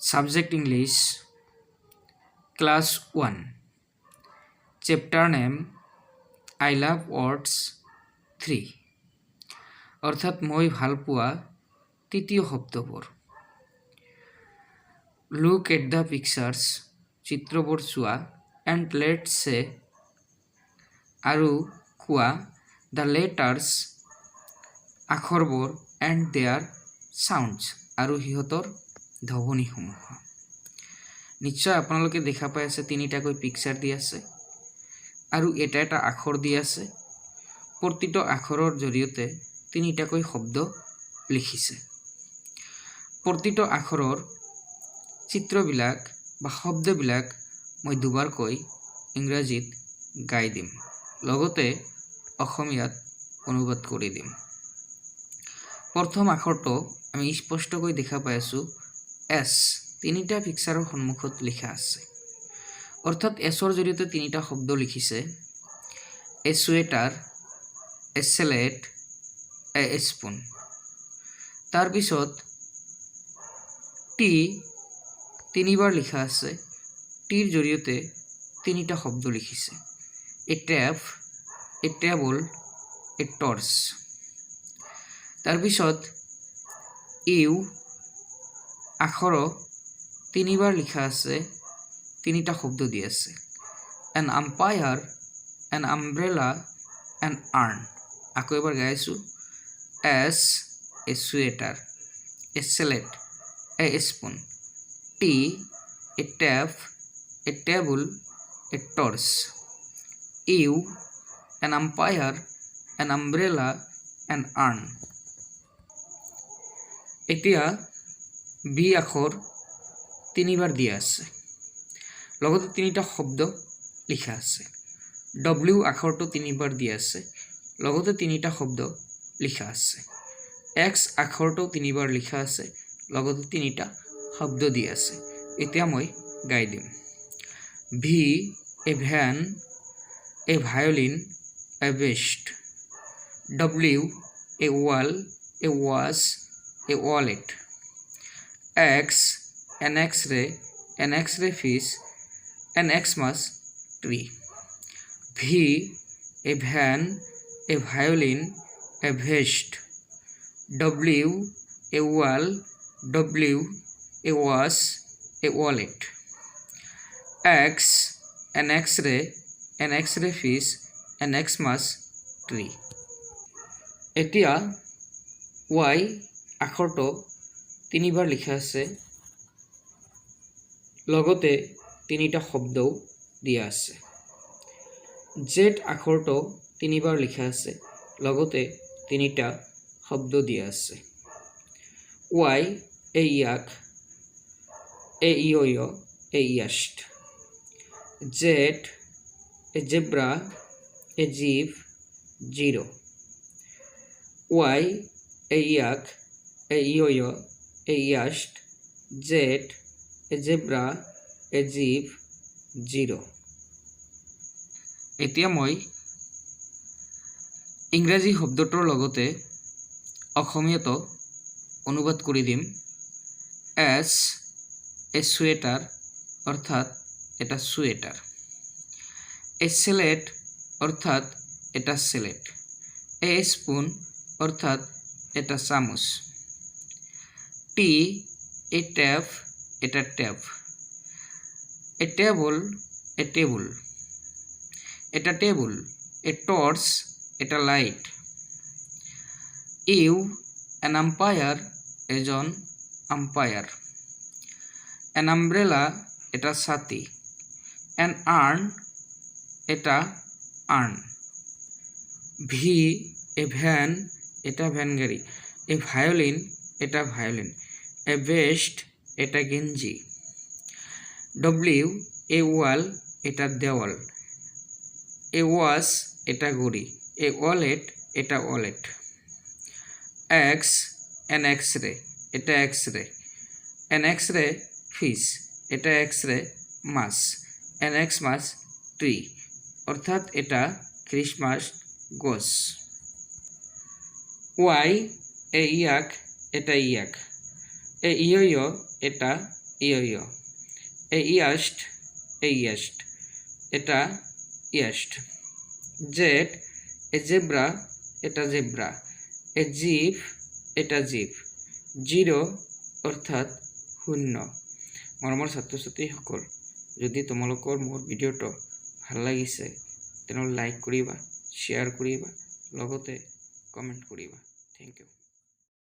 Subject English Class 1 Chapter Name, I Love Words 3 অর্থাৎ মই ভালো পোৱা তৃতীয় শব্দবোৰ। লুক এট দ্য পিকচাৰ্ছ চিত্ৰবোৰ চোৱা এণ্ড লেট চে আৰু কোৱা দ্য লেটাৰ্ছ আখৰবোৰ এণ্ড দেয়াৰ চাউণ্ডছ আৰু সিহঁতৰ ধ্বনিসমূহ। নিশ্চয় আপোনালোকে দেখা পাই আছে, তিনিটাকৈ পিকচাৰ দি আছে আৰু এটা এটা আখৰ দি আছে। প্ৰতিটো আখৰৰ জৰিয়তে তিনিটাকৈ শব্দ লিখিছে। প্ৰতিটো আখৰৰ চিত্ৰবিলাক বা শব্দবিলাক মই দুবাৰকৈ ইংৰাজীত গাই দিম। লগতে অসমীয়াত অনুবাদ কৰি দিম। প্ৰথম আখৰটো আমি স্পষ্টকৈ দেখা পাই আছোঁ এছ, তিনিটা পিকচাৰৰ সন্মুখত লিখা আছে। অৰ্থাৎ এছৰ জৰিয়তে তিনিটা শব্দ লিখিছে। এ sweater a slate a spoon তাৰপিছত টি, তিনিবাৰ লিখা আছে। টিৰ জৰিয়তে তিনিটা শব্দ লিখিছে। A tape a table a torch. তাৰপিছত ইউ আখৰ তিনিবাৰ লিখা আছে, তিনিটা শব্দ দি আছে। An umpire an umbrella an urn আকৌ এবাৰ গাই আছোঁ। S a sweater a slate a spoon T a tape a table a torch U an umpire an umbrella an urn এতিয়া বি আখৰ তিনিবাৰ দিয়া আছে। লগতে তিনিটা শব্দ লিখা আছে। ডব্লিউ আখৰটো তিনিবাৰ দিয়া আছে। লগতে তিনিটা শব্দ লিখা আছে। এক্স আখৰটো তিনিবাৰ লিখা আছে। লগতে তিনিটা শব্দ দি আছে। এতিয়া মই গাই দিম। V, a van a violin, a vest W, a wall a watch a wallet. X, an X-ray, an X-ray fish, an Xmas tree. V, a van, a violin, a vest. W, a wall, W, a wash, a wallet. X, an X-ray, an X-ray fish, an Xmas tree. এতিয়া Y আখৰটো তিনিবাৰ লিখা আছে। লগতে তিনিটা শব্দও দিয়া আছে। জেড আখৰটো তিনিবাৰ লিখা আছে লগতে তিনিটা শব্দ দিয়া আছে। ৱাই এ ইয়াক এ ইয় এ ইয়াষ্ট জেড এ জেব্ৰা এ জীৱ জিৰ' ৱাই এ ইয়াক এ yo-yo, a yacht, jet, a zebra, a jeep, zero. এতিয়া মই ইংৰাজী শব্দটোৰ লগতে অসমীয়াতো অনুবাদ কৰি দিম। এছ এ চুৱেটাৰ অৰ্থাৎ এটা চুৱেটাৰ। এ চেলেট অৰ্থাৎ এটা চেলেট এ স্পুন অৰ্থাৎ এটা চামুচ। টি, এ ট্যাপ এটা tap a table, a table. এটা টেবুল, এ টর্চ, এটা লাইট। ইউ এন আম্পায়ার এজন আম্পায়ার। এন আমব্রেলা, এটা ছাতি এন আর্ন, এটা আর্ন। ভি, এ ভ্যান, এটা ভ্যান গাড়ি এ ভায়োলিন, এটা ভায়োলিন। এ ভেস্ট এটা গেঞ্জি। ডব্লিউ, এ ওয়াল, এটা দেওয়াল। এ ওয়াশ এটা ঘড়ি। এ ওয়ালেট, এটা wallet. X, an X ray এটা এক্স রে এন এক্স রে ফিস। এটা X ray mass. An Xmas, tree. অর্থাৎ এটা খ্রিসমাস গোস। ওয়াই, এ ইয়াক, এটা ইয়াক। এ ইয় এটা ইয় এ ইয়াস্ট এ ইয়াস্ট। এটা ইয়াস্ট। জেড, এ জেব্রা, এটা জেব্ৰা এ জিপ এটা জীপ জিৰ' অৰ্থাৎ শূন্য। মৰমৰ ছাত্ৰ ছাত্ৰীসকল যদি তোমালোকৰ মোৰ ভিডিঅ'টো ভালো লাগিছে, তেনেহ'লে লাইক কৰিবা শ্বেয়াৰ কৰিবা, লগতে কমেণ্ট কৰিবা। Thank you